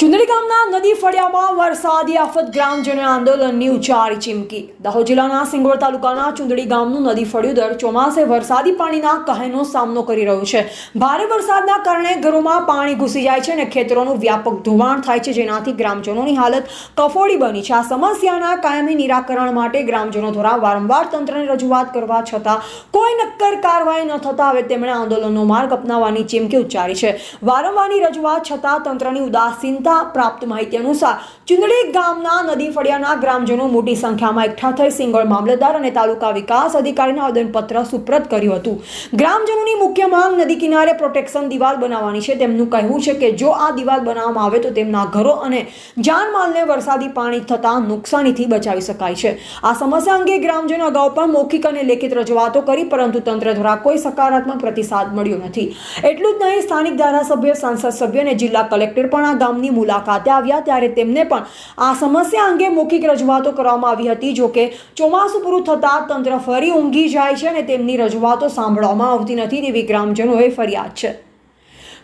ચુંદડી ગામના નદી ફળિયામાં વરસાદી આફત ગ્રામજનો આંદોલનની ઉચ્ચારી ચીમકી. દાહોદ જિલ્લાના સિંગોર તાલુકાના ચુંદડી ગામનું નદી ફળિયું દર ચોમાસે વરસાદી પાણીના કહેનો સામનો કરી રહ્યું છે. ભારે વરસાદના કારણે ઘરોમાં પાણી ઘૂસી જાય છે અને ખેતરોનું વ્યાપક ધોવાણ થાય છે, જેનાથી ગ્રામજનોની હાલત કફોડી બની છે. આ સમસ્યાના કાયમી નિરાકરણ માટે ગ્રામજનો દ્વારા વારંવાર તંત્રને રજૂઆત કરવા છતાં કોઈ નક્કર કાર્યવાહી ન થતા હવે તેમણે આંદોલનનો માર્ગ અપનાવવાની ચીમકી ઉચ્ચારી છે. વારંવારની રજૂઆત છતાં તંત્રની ઉદાસીનતા પ્રાપ્ત માહિતી અનુસાર ચુંદડી ગામના નદી ફળિયાના ગ્રામજનો મોટી સંખ્યામાં એકઠા થઈ સિંગળ મામલતદાર અને તાલુકા વિકાસ અધિકારીને આવેદનપત્ર સુપ્રત કર્યું હતું. ગ્રામજનોની મુખ્ય માંગ નદી કિનારે પ્રોટેક્શન દિવાલ બનાવવાની છે. તેમનું કહેવું છે કે જો આ દિવાલ બનાવવામાં આવે તો તેમના ઘરો અને જાનમાલને વરસાદી પાણી થતાં નુકસાનીથી બચાવી શકાય છે. આ સમસ્યા અંગે ગ્રામજનો અગાઉ પણ મૌખિક અને લેખિત રજૂઆતો કરી, પરંતુ તંત્ર દ્વારા કોઈ સકારાત્મક પ્રતિસાદ મળ્યો નથી. એટલું જ નહીં, સ્થાનિક ધારાસભ્ય, સંસદ સભ્ય અને જિલ્લા કલેક્ટર પણ આ ગામની મુલાકાતે આવ્યા ત્યારે તેમને પણ આ સમસ્યા અંગે મૌખિક રજૂઆતો કરવામાં આવી હતી. જો કે ચોમાસું પૂરું થતાં તંત્ર ફરી ઊંઘી જાય છે અને તેમની રજૂઆતો સાંભળવામાં આવતી નથી તેવી ગ્રામજનોએ ફરિયાદ છે.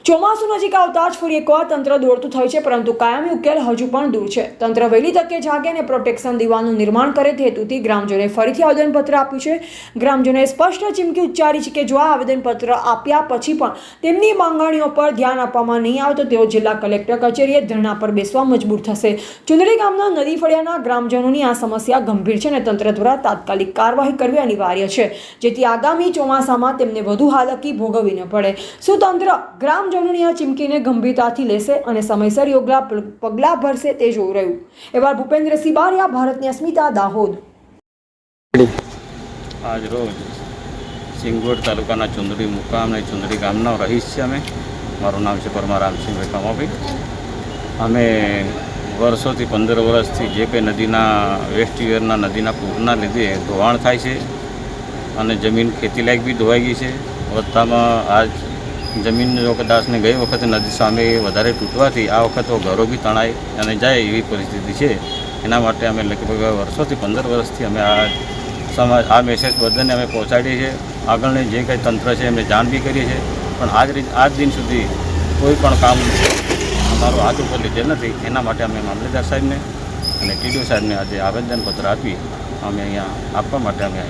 ચોમાસું નજીક આવતા જ ફરી એકવાર તંત્ર દોડતું થયું છે, પરંતુ કાયમી ઉકેલ હજુ પણ દૂર છે. તંત્ર વહેલી તકે જાગે અને પ્રોટેક્શન દીવાનું નિર્માણ કરે તે હેતુથી ગ્રામજનોએ ફરીથી આવેદનપત્ર આપ્યું છે. ગ્રામજનોએ સ્પષ્ટ ચીમકી ઉચ્ચારી છે કે જો આ આવેદનપત્ર આપ્યા પછી પણ તેમની માંગણીઓ પર ધ્યાન આપવામાં નહીં આવે તો તેઓ જિલ્લા કલેક્ટર કચેરીએ ધરણા પર બેસવા મજબૂર થશે. ચુંદડી ગામના નદી ફળિયાના ગ્રામજનોની આ સમસ્યા ગંભીર છે અને તંત્ર દ્વારા તાત્કાલિક કાર્યવાહી કરવી અનિવાર્ય છે, જેથી આગામી ચોમાસામાં તેમને વધુ હાલકી ભોગવવી ન પડે. શું તંત્ર આ ચીમકીને ગંભીરતાથી લેશે અને સમયસર યોગલા પગલાં ભરશે તે જોઈ રહ્યું. એવા ભૂપેન્દ્ર બારિયા, ભારતની અસ્મિતા, દાહોદ. આજ રોજ સિંગવડ તાલુકાના ચુંદડી મુકામ અને ચુંદડી ગામનો રહીશ છે અમે. મારું નામ છે પરમા રામસિંહ કમાભાઈ અમે વર્ષોથી પંદર વર્ષથી જે કંઈ નદીના, વેસ્ટ યરના નદીના પૂરના લીધે ધોવાણ થાય છે અને જમીન ખેતીલાયક બી ધોવાઈ ગઈ છે. વધતામાં આજ જમીન કદાચને ગઈ વખતે નદી સામે વધારે તૂટવાથી આ વખત ઘરો બી તણાઈ અને જાય એવી પરિસ્થિતિ છે. એના માટે અમે લગભગ વર્ષોથી પંદર વર્ષથી અમે આ સમાજ આ મેસેજ બધાને અમે પહોંચાડીએ છીએ. આગળની જે કંઈ તંત્ર છે એમને જાણ બી કરીએ છીએ. પણ આજ રીત, આજ દિન સુધી કોઈ પણ કામ અમારું હાથ ઉપર લીધેલ નથી. એના માટે અમે મામલેદાર સાહેબને અને ટીડીઓ સાહેબને આજે આવેદનપત્ર આપી અમે અહીંયા આપવા માટે અમે